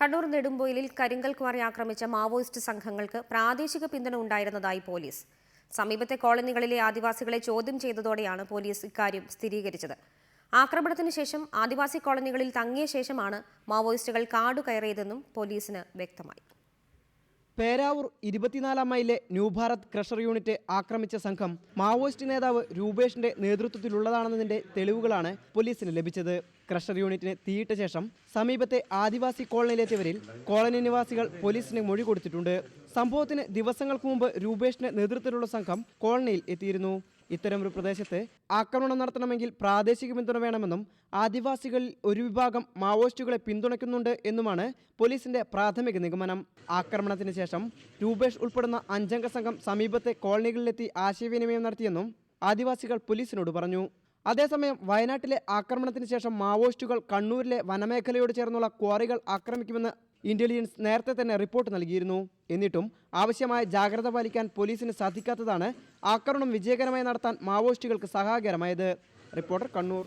കണ്ണൂർ നെടുമ്പൊയിലിൽ കരിങ്കൽ ക്വാറി ആക്രമിച്ച മാവോയിസ്റ്റ് സംഘങ്ങൾക്ക് പ്രാദേശിക പിന്തുണ ഉണ്ടായിരുന്നതായി പോലീസ്. സമീപത്തെ കോളനികളിലെ ആദിവാസികളെ ചോദ്യം ചെയ്തതോടെയാണ് പോലീസ് ഇക്കാര്യം സ്ഥിരീകരിച്ചത്. ആക്രമണത്തിന് ശേഷം ആദിവാസി കോളനികളിൽ തങ്ങിയ ശേഷമാണ് മാവോയിസ്റ്റുകൾ കാടുകയറിയതെന്നും പോലീസിന് വ്യക്തമായി. പേരാവൂർ ഇരുപത്തിനാലാം മൈലിലെ ന്യൂ ഭാരത് ക്രഷർ യൂണിറ്റ് ആക്രമിച്ച സംഘം മാവോയിസ്റ്റ് നേതാവ് രൂപേഷിന്റെ നേതൃത്വത്തിലുള്ളതാണെന്നതിന്റെ തെളിവുകളാണ് പോലീസിന് ലഭിച്ചത്. ക്രഷർ യൂണിറ്റിന് തീയിട്ട ശേഷം സമീപത്തെ ആദിവാസി കോളനിയിലെത്തിയവരിൽ കോളനി നിവാസികൾ പോലീസിന് മൊഴി കൊടുത്തിട്ടുണ്ട്. സംഭവത്തിന് ദിവസങ്ങൾക്ക് മുമ്പ് രൂപേഷിന്റെ നേതൃത്വത്തിലുള്ള സംഘം കോളനിയിൽ എത്തിയിരുന്നു. ഇത്തരമൊരു പ്രദേശത്ത് ആക്രമണം നടത്തണമെങ്കിൽ പ്രാദേശിക പിന്തുണ വേണമെന്നും ആദിവാസികളിൽ ഒരു വിഭാഗം മാവോയിസ്റ്റുകളെ പിന്തുണയ്ക്കുന്നുണ്ട് എന്നുമാണ് പോലീസിന്റെ പ്രാഥമിക നിഗമനം. ആക്രമണത്തിന് ശേഷം രൂപേഷ് ഉൾപ്പെടുന്ന അഞ്ചംഗ സംഘം സമീപത്തെ കോളനികളിലെത്തി ആശയവിനിമയം നടത്തിയെന്നും ആദിവാസികൾ പോലീസിനോട് പറഞ്ഞു. അതേസമയം വയനാട്ടിലെ ആക്രമണത്തിന് ശേഷം മാവോയിസ്റ്റുകൾ കണ്ണൂരിലെ വനമേഖലയോട് ചേർന്നുള്ള ക്വാറികൾ ആക്രമിക്കുമെന്ന് ഇന്റലിജൻസ് നേരത്തെ തന്നെ റിപ്പോർട്ട് നൽകിയിരുന്നു. എന്നിട്ടും ആവശ്യമായ ജാഗ്രത പാലിക്കാൻ പോലീസിന് സാധിക്കാത്തതാണ് ആക്രമണം വിജയകരമായി നടത്താൻ മാവോയിസ്റ്റുകൾക്ക് സഹായകരമായത്. റിപ്പോർട്ടർ കണ്ണൂർ.